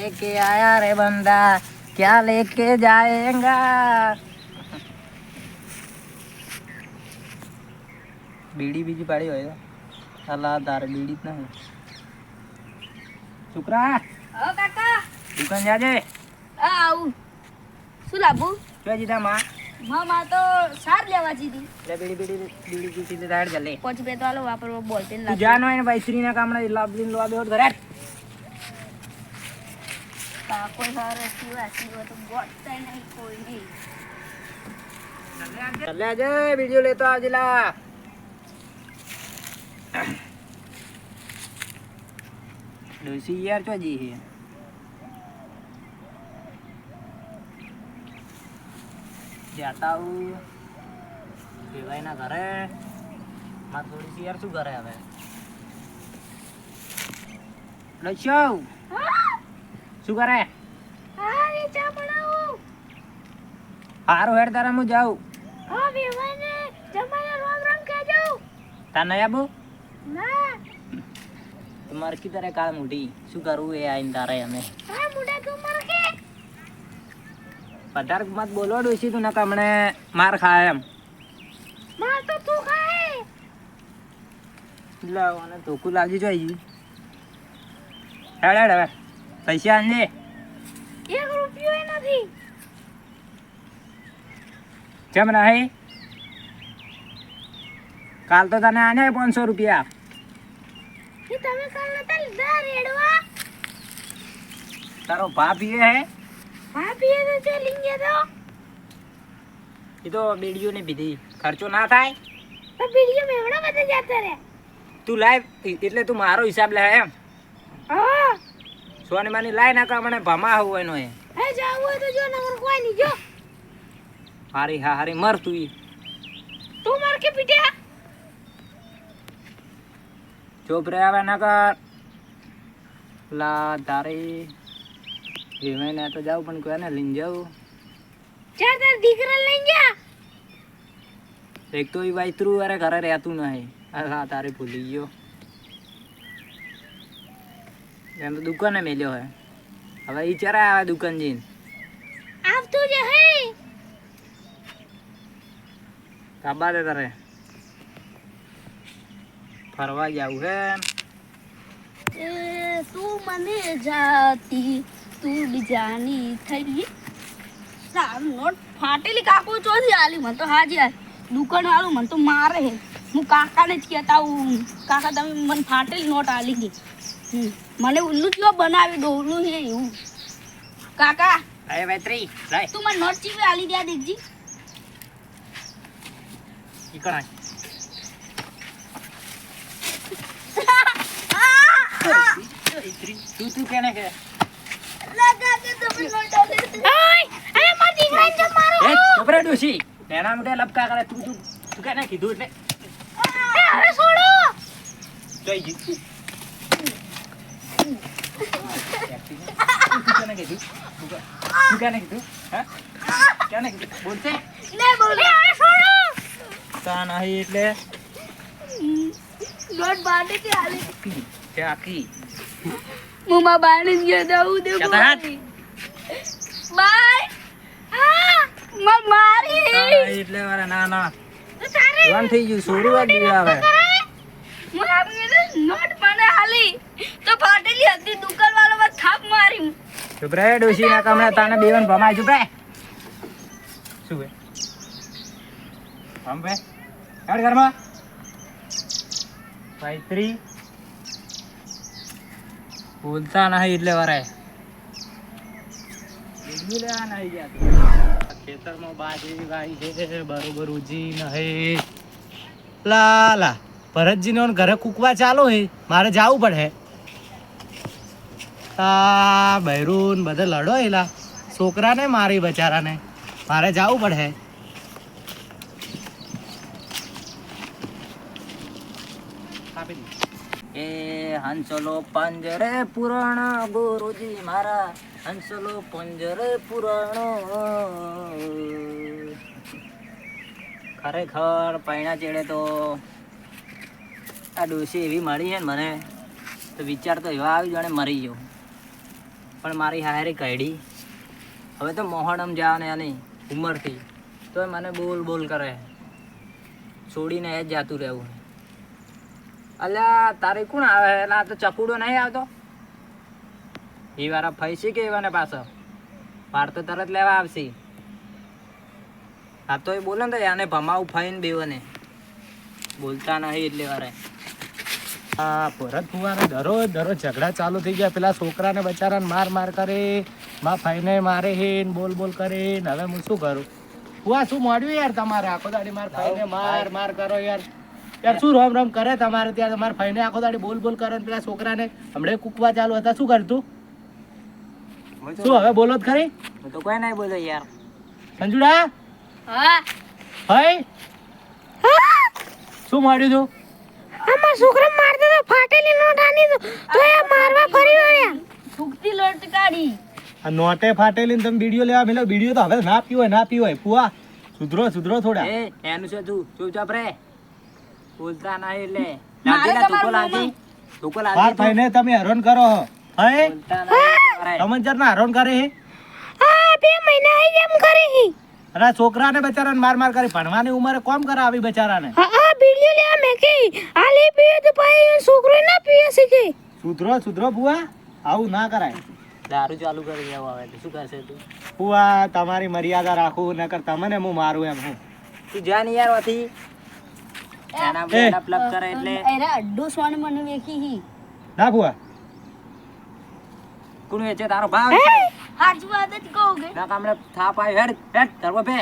लेके आया रे बंदा क्या लेके जाएगा બીડી બીજી પાડી હોય તો અલા તારે બીડી જ નહીં છોકરા હા કાકા દુકાન જાજે આ આવું શું લાવું જો જીધા માં મામા તો સાર લેવા જીધી લે બીડી બીડી બીડી બીડી સીધે દાડ જલે પાંચ બે તો આલો વાપરવા બોલ પેન તું જા નો એને ભાઈ શ્રી ના કામણે લાભ લઈને લોવા બેહો ઘરે સીવા તો નહીં કોઈ નહીં. ચાલે આજે વિડિયો લેતો આવજેલા ડોસી યાર ચો જી હે? જાતા હું. દેવાઈ ના ઘરે. માં થોડી સી યાર શું કરે હવે? લઈ શું કરે હા એ ચા બનાવો હારું હેડ તારા હું જાઉં. હા વેવાને જમાને રોમ રોમ કહેજો. તાર નહીં બો ના. તમારે કી તારે કાળ મોટી. શું કરવું એ આઈને તારે અમે? હા મુડા તું મર કે? પધાર મત બોલો ડોસી તું નકા હમણે માર ખાય એમ. માર તો તું ખાય. લાવ અને ધોકું લાગી જોઈ હેડ હેડ હવે પૈસા આનજે એક રૂપિયો નથી. કેમ નહીં? કાલ તો તને આને પાંચસો રૂપિયા. એ તમે કાલ નતા લીધા રેડવા? તારો ભાભી હે? ભાભી તો તે લીંગે તો? એ તો બેડીઓ ને પીધી ખર્ચો ના થાય? તો બેડીઓ મેવડા બધા જતા રે. તું લાય એટલે તું મારો હિસાબ લે એમ. હા. સોની માની લાય ના કા મને ભમા હોય એનો એ જાવ હોય તો જો નંબર કોઈ નહીં જો. હારી હા હારી મર તું ઈ. તું માર કે પીટ્યા ચોપ રે આવે ના કર લા તારે વિમાને તો જાઉં પણ કોને લઈને જાવ ચાર તાર દીકરા લઈને જા. એક તો એ વાયતરું અરે ઘરે રહેતું નહીં. હા તારે ભૂલી ગયો. એમ તો દુકાને મેલ્યો હે. હવે ઈ ચરા આવે દુકાન જઈને. આવતો જે હે. કાબા દે તારે. ફરવા જાવું હે તું મને જાતી તું બીજાની થઈ સારું નોટ ફાટેલી કાકો ચોથી આલી મને તો હાજી આ દુકાન વાળું મને તો મારે હે. હું કાકાને જ કહેતા હું કાકા તમે મને ફાટેલી નોટ આલી ગઈ મને ઉલ્લું જેવા બનાવી ડોલું હે એવું. કાકા અરે મૈત્રી તું મને નોટ ચીવી આલી દે દેખજી ઈ કણાય વૈત્રી તું તું કેને કે લગા કે તમે નોટ આલી ઓય અરે માર દીકરાને જો મારો એ છોકરા ડોશી તેના માટે લપકા કરે તું તું તું કેને કીધું એટલે એ હવે છોડો જોઈ જી તું કેને કીધું તું કે- તું કેને કીધું હા કેને લે બોલે તા નહીં એટલે નોટ બાટે કે આલી આખી તે આખી મુમા બાણી ગયો દઉં દે બાય. હા માં મારી. એટલે વાળા ના ના વન થઈ ગયું સોડું વાગી ગયું હવે. હું આપને નોટ મને હાલી. તો ફાટેલી હતી દુકાન વાળો માં થાપ મારી. ચૂપ રહે ડોશી ના કમરે તાને બેવન ભમાય ચૂપ રહે શું હે ભમ બે હેડ ઘરમાં ભાઈત્રી બોલતા નહીં એટલે વરાય લેવા નહીં ગયા ખેતરમાં બાજરી વાઈ છે બરોબર ઉજી નહે. લા લા ભરતજીનો ઘરે કૂકવા ચાલો હે મારે જવું પડે. આ બૈરું બધે લડો એલા. છોકરાને મારી બચારાને. મારે જવું પડે એ હંસલો પંજરે પુરાણો, ગુરુજી મારા. હંસલો પંજરે પુરાણો. ખરેખર પૈણા ચેડે તો આ ડોસી એવી મળી છે ને મને, તો વિચાર તો એવા આવી જાણે મરી ગયો. પણ મારી હારી કઢી હવે તો મોહણમ જા ને એની ઉંમરથી. તોય મને બોલ બોલ કરે. છોડીને એ જ જાતું રહેવું. અલ્યા તારે કોણ આવે? એટલે આ તો ચકુડો નહીં આવતો. એ વાળા ફૈસી કે એવાને પાછો? પાર તો તરત લેવા આવશે. આ તો એ બોલે ને આને ભમાવું ફાઈન બેવને. બોલતા નહીં એટલે વારે. આ ભરત ફુવાને દરરોજ દરરોજ ઝઘડા ચાલુ થઈ ગયા. પેલા છોકરાને બચારાને માર માર કરે મા ફાઈને મારે હે બોલ બોલ કરે હવે હું શું કરું? ફુવા શું મળ્યું યાર તમારે? આખો દાડી માર ફાઈને માર માર કરો યાર. યાર શું રોમ રોમ કરે તમારે ત્યાં? તમારા ભાઈને આખો દાડી બોલ બોલ કરે ને પેલા છોકરાને. હમણાં કૂકવા ચાલુ હતા. શું કરતું શું હવે બોલો જ ખરી? તો કોઈ નહીં બોલો યાર. સંજુડા? હા. હઈ શું માર્યું તું? અમાર છોકરા મારતો તો ફાટેલી નોટ આની તો એ મારવા ફરી વળ્યા. ફૂકતી લોટ કાઢી. આ નોટે ફાટેલી ને તમે બીડીઓ લેવા મેલો. વીડિયો તો હવે ના પીવો ના પીવો ફુવા સુધરો સુધરો થોડા. એ એનું છે તું ચૂપચાપ રે બોલતા ના એટલે. મારે લાગી તું તમારું લાગી તું બાર ભાઈને તમે હેરાન કરો હે. સમજદાર ના હેરાન કરે હે? આ બે મહિના આઈ એમ કરી અને આ છોકરાને બચારાને માર માર કરી ભણવાની ઉંમરે કોમ કરે આવી બચારાને? હા આ બીડીઓ લે મે કે. આલી પીએ તો ભાઈ છોકરો ના પીએ છે કે સુધરો સુધરો બુઆ આવું ના કરાય. દારૂ ચાલુ કરી દેવો આવે તો. શું કરશે તું? ફુવા તમારી મર્યાદા રાખું નકર તમને હું મારું એમ હું. તું જા ને યાર વાથી એના બેડા પ્લગ કરે એટલે એરા અડ્ડો સોન મને વેખી હી. ના કોણ વેચે? તારો ભાવ છે. સાચી કહું કે. ના કામણે થાપ આવ્યો હેડ હેડ ધરવો પે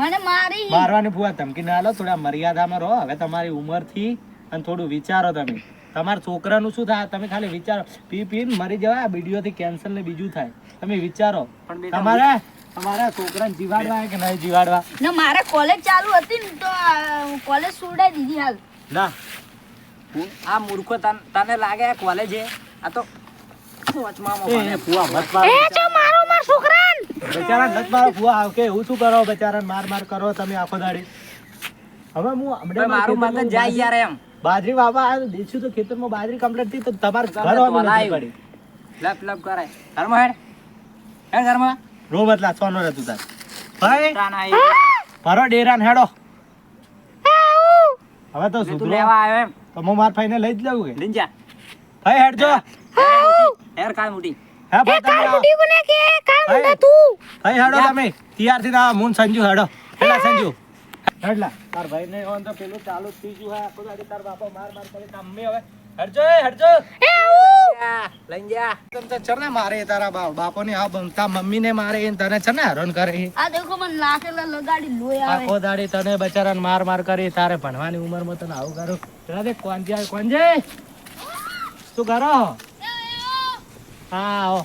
મને મારી મારવાની ફુવા ધમકી ના લો થોડા મર્યાદામાં રહો. હવે તમારી ઉંમરથી અને થોડું વિચારો તમે. તમારા છોકરાનું શું થાય? તમે ખાલી વિચારો. પી પીને મરી જવાય આ વિડીયોથી કેન્સર ને બીજું થાય. તમે વિચારો. પણ તમારે તમારા છોકરાને જીવાડવા કે નહીં જીવાડવા? ના મારે કોલેજ ચાલુ હતી ને તો કોલેજ છોડાઈ દીધી હાલ. ના. હું- આ મૂર્ખો તને લાગે આ કોલેજ છે આ તો વચમાં એ એ ફુવા મત મારો મારો માર છોકરાન? બચારા નત મારો ફુવા આવ કે હું શું કરો બચારા? માર માર કરો તમે આખો દાડી. હવે હું મારું જાય એમ. બાજરી આવ્યો દેખ્યું તો ખેતરમાં બાજરી કમ્પ્લીટ થઈ તો તમારે ઘર લપ લપ કરાય. ઘરમાં હેડ. હેડ ઘરમાં. રો મતલા સોનો રહેતું તાર. ભાઈ ભરો ડેરાન હેડો. હવે તો સુધરો. લેવા આવ્યો એમ. તો હું માર ભાઈને લઈ જ લઉં કે? લીન ભાઈ હેડજો. હેર કાળ મુટી હે ભાઈ તમે મુટી કોને કે કાળ મુટા તું. ભાઈ હેડો તમે. તૈયારથી ના મુન સંજુ હેડો. પેલા સંજુ. હેડલા. તાર ભાઈ ને ઓન તો પેલું ચાલુ થઈ ગયું. હે આખો દાડી તાર બાપો માર માર કરે. તમે હવે. હેડજો એ હેડજો. લઈને જા. તમ તો ચરને મારે તારા બાપ બાપો ને આ બનતા મમ્મી ને મારે એને તને છે ને હેરાન કરે આ દેખો મને લાકેલા લગાડી લોહી આવે. આખો દાડી તને બચારાને માર માર કરી તારે ભણવાની ઉંમરમાં તને આવું કરું. પેલા દેખ કોંજે આવે કોંજે. શું કરો? હા આવો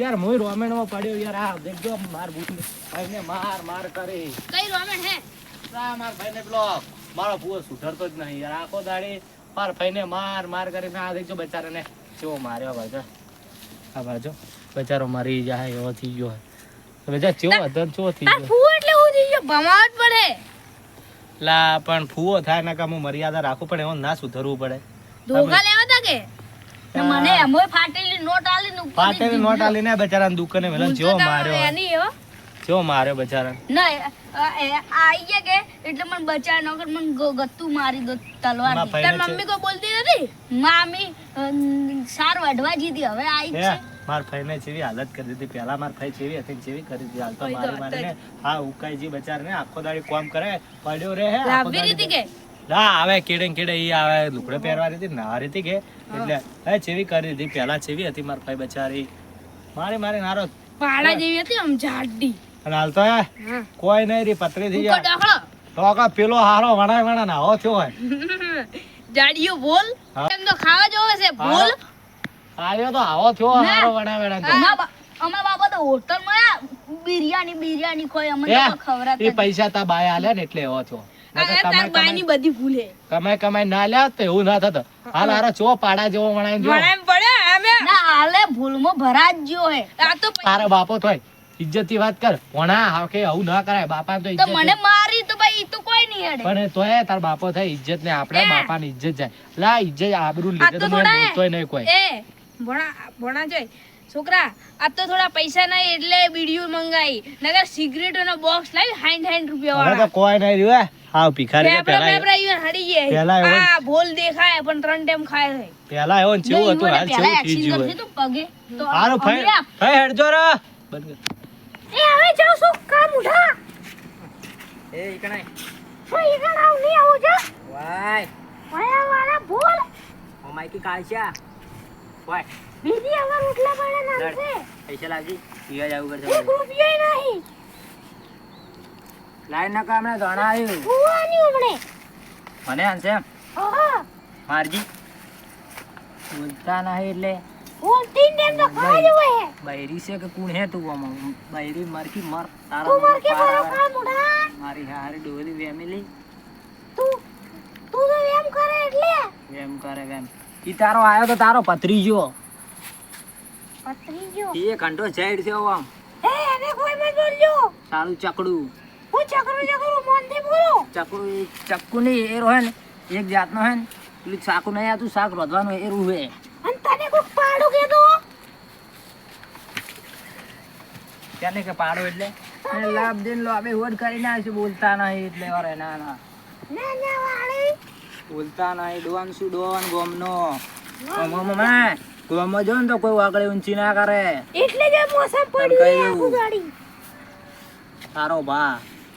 યાર હું રોમેણમાં પડ્યો. યાર આ દેખજો માર બૂટ ભાઈને માર માર કરે કઈ હે? માર ભાઈને પેલો મારો પુઓ સુધરતો જ નહીં. યાર આખો દાડી માર ભાઈને માર માર કરીને આ દેખજો બચારાને. કેવો માર્યો બાજો? આ બાજો બચારો મરી જાય એવો થઈ ગયો હે. ચેવો હતો ચેવો થઈ ગયો? ફૂ એટલે હું થઈ ગયો ભમાવટ પડે. લા પણ ફૂવો થાય ને કામ મર્યાદા રાખવું પડે એવો ના સુધરવું પડે. ધોકા લેવા તા કે? ને મને એમોય ફાટેલી નોટ આલી ને ઉપર નોટ આલીને બચારાને દુકાને વેલા જેવો માર્યો. એની જેવો મારે બચારા? ના આઈ ગયા કે? એટલે મને બચાર ન કર મને ગત્તું મારી દો તલવાર તાર મમ્મી કો બોલતી નથી? મામી સાર વઢવા જીધી હવે આઈ છે. માર ફઈને જેવી હાલત કરી દીધી. પેલા માર ફઈ જેવી હતી ને જેવી કરી દીધી. હાલ તો મારી મારીને હા ઉકાઈજી બચારાને આખો દાડી કોમ કરે પડ્યો રે હે લાવી રીતી કે? ના આવે કેડે કેડે ઈ આવે લુકડે પહેરવા હતી ના રીતી કે? એટલે હે જેવી કરી દીધી. પેલા જેવી હતી માર ફઈ બચારી. મારી મારી નારો પાડા જેવી હતી આમ જાડી અને હાલ તો કોઈ નહીં રી પતરી થઈ જાય. તો કા પેલો હારો વણાય વણા ના હો થયો હોય જાડીઓ બોલ એમ તો ખાવા જોવે છે બોલ આવ્યો તો આવો થયો હારો વણા વણા અમારા બા- તો હોટલમાં બિરયાની બિરયાની ખોય અમને એ, તો એ પૈસા તા બાય આલે ને એટલે એવો થયો. કમાઈ બાયની બધી ભૂલે કમાઈ ના લ્યા તો એવું ના થતો. હાલ હારો ચો પાડા જેવો વણાઈ જો. પડે અમે ના હાલે ભૂલમાં ભરા જ ગયો હે. આ તો તારા બાપો થોય ઇજ્જતથી વાત કર. ભણા હા કે આવું ના કરાય. બાપા તો ઇજ્જત મને મારી તો ભાઈ તો કોઈ નહીં અડે પણ તોય તાર બાપો થાય ઇજ્જત ને આપણે બાપા ની ઇજ્જત જાય. લા ઇજ્જત આબરૂ લીધે તો મને થોડા બોલતોય નહીં કોઈ. એ ભણા ભણા જોઈ. છોકરા આ તો થોડા પૈસા નહીં એટલે વીડિયો મંગાઈ. નગર સિગરેટ નો બોક્સ લાવી હાઈન હાઈન રૂપિયા વાળા તો કોઈ નહીં રહ્યું હા. ભિખારી પેલા પેપરા ઈવન હડી ગયા એવો- આ ભોલ દેખાય પણ ત્રણ ટાઈમ ખાય છે પેલા એવો ને ચેવું હતું હાલ પહેલા થઈ ગયું તો પગે. તો હારું ફાઈ ફાઈ હેડજો રે. બંધ કર. એ હવે જાઉં છું. કામ ઉઠા. એ ઈકણે ભાઈ એ કામ નહીં આવું છે? વાય. વાયા વાળા ભોલ. ઓ માઈકી કાળશા વાય બીજી હવે ઉઠલા પડે લડ. છે. પૈસા લાગી પીવા જવું પડશે એક રૂપિયો નહીં. લાઈન ના કામ ના ધણા આવ્યું. ભૂવાની ઉમણે. મને આનશે ઓહો. મારજી. બોલતા નહીં એટલે. ભૂલ તીન ટાઈમ તો ખાઈ જ હોય હે. બૈરી છે કે કુણ હે તું આમાં? બૈરી મરકી મર તારા તું માર કે મારો. કામ ઉઠા મારી હારી ડોલી વેમેલી તું તું તો એમ કરે એટલે. એમ કરે એમ ઈ તારો આયો તો તારો પથરીજો પતરી ગયો એ કંટો સાઈડ છે આમ એ એને કોઈ મત બોલ્યો સારું ચકડું. હું ચકડું ચકરું મોનથી બોલો. ચકડું એ ચક્કુ નહીં એરો હે ને એક જાતનો હે ને પેલું શાકું નહીં આતું શાક રોધવાનું એરું હે. અને તને કોક પાડું કેતો તેને કે પાડો એટલે? એને લાભ દે લાભે હોડ કરીને આવશે બોલતા નહીં એટલે અરે ના ના. ના ના વાળી. બોલતા નહીં ડોન શું ડોન ગોમનો? ગોમમાં ગોમમાં જો ને તો કોઈ વાગડે ઊંચી ના કરે. એટલે જ મોસમ એ આખું ગાડી. તારો ભા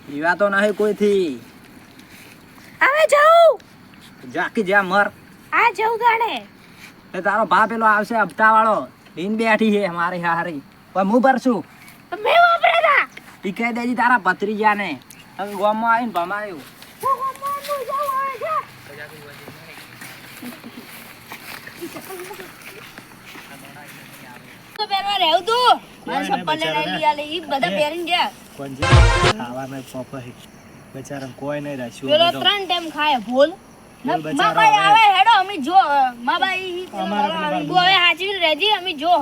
પીવા તો નહીં કોઈથી. હવે જાઉં. જાકી જા મર. આ જવું ગાડે. એ તારો ભા પેલો આવશે હપ્તા વાળો લીન બેઠી છે મારી હારી. પણ હું ભરશું? મે વાપરેલા ઈ કહી દેજી તારા ભત્રીજાને. હવે ગોમમાં આવીને ભમાયું. બચારા કોઈ નહીં રાખ્યું. ત્રણ ટાઈમ ખાય ભૂલ ભૂલ બચારો માબાઈ હવે. આવે હેડો અમે જો માબાઈ અમારે પેલી તું હવે હાચવીને રહેજે અમે જો.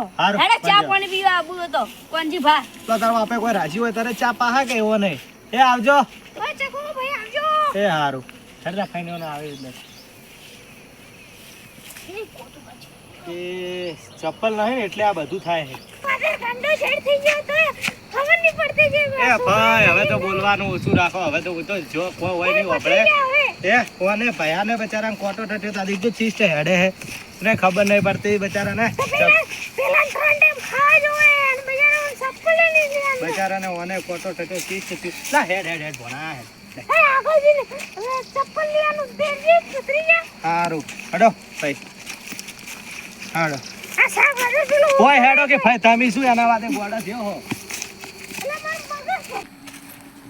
હેડો ચા પાણી પીવા આવું હતો કોણજી ભા. તો તારો બાપે કોઈ રાજી હોય તારે ચા પાહા કે એવો નહીં? એ આવજો. ઓય ચકુ ભાઈ આવજો. એ હારું. હેડ ખાઈને આવે એટલે. એ ચપ્પલ નહીં એટલે આ બધું થાય છે. પાછળ થઈ ગયો તો. ખબર નહીં પડતી જે એ ભાઈ હવે તો બોલવાનું ઓછું રાખો. હવે તો હું તો જો કો હોય નહીં વાપરે. એ કોને? ભયાને બિચારા કોટો ટટ્યો તારી તો ચીજ હેડે હે. ને ખબર નહીં પડતી બચારાને. પેલા ત્રણ ટાઈમ ખાવા જોવે અને ચપ્પલ લઈને ગયા બચારાને ઓને કોટો ટટ્યો ચીસ્ટ ચીસ્ટ લા હેડ હેડ હેડ ભણા હેડ. ચપ્પલ લેવાનું ઉતરી જા. સારું હડો ભાઈ. હાડો. આ હેડો કે ભાઈ તમે શું એના વાતે ગોડા થયો હો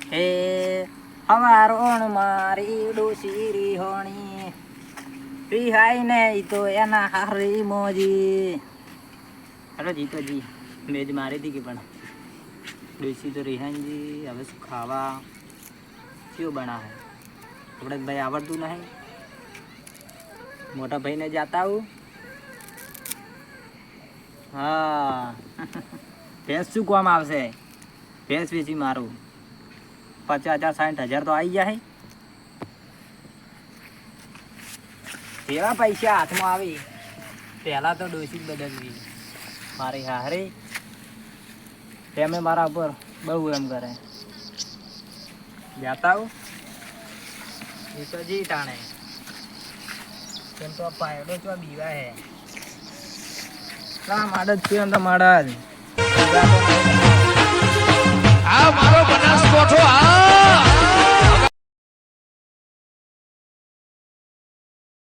છે. એ હવારોણ મારી ડોસી રીહોણી રિહાઈ ને તો એના હારી મોજી. હલો જીતોજી મેં મેજ મારી હતી કે પણ. ડોસી તો રિહાનજી હવે શું ખાવા? કયો બનાવે? આપણે ભાઈ આવડતું નહીં. મોટા ભાઈને જાતા આવું. હા. ભેંસ શું કામ આવશે? ભેંસ વેચી મારું. પચાસ હજાર સાઠ હજાર તો આવી જાય કેવા પૈસા હાથમાં આવી? પહેલા તો ડોસી જ બદલવી મારી હારી તેમે મારા ઉપર બહુ એમ કરે. જાતા એ તો જી તાણે કેમ તો પાયડો ચો બીવા હે. ના માડ છે તો માડ જ. બીજા તો નહીં. આ મારો બનાસકોઠો આ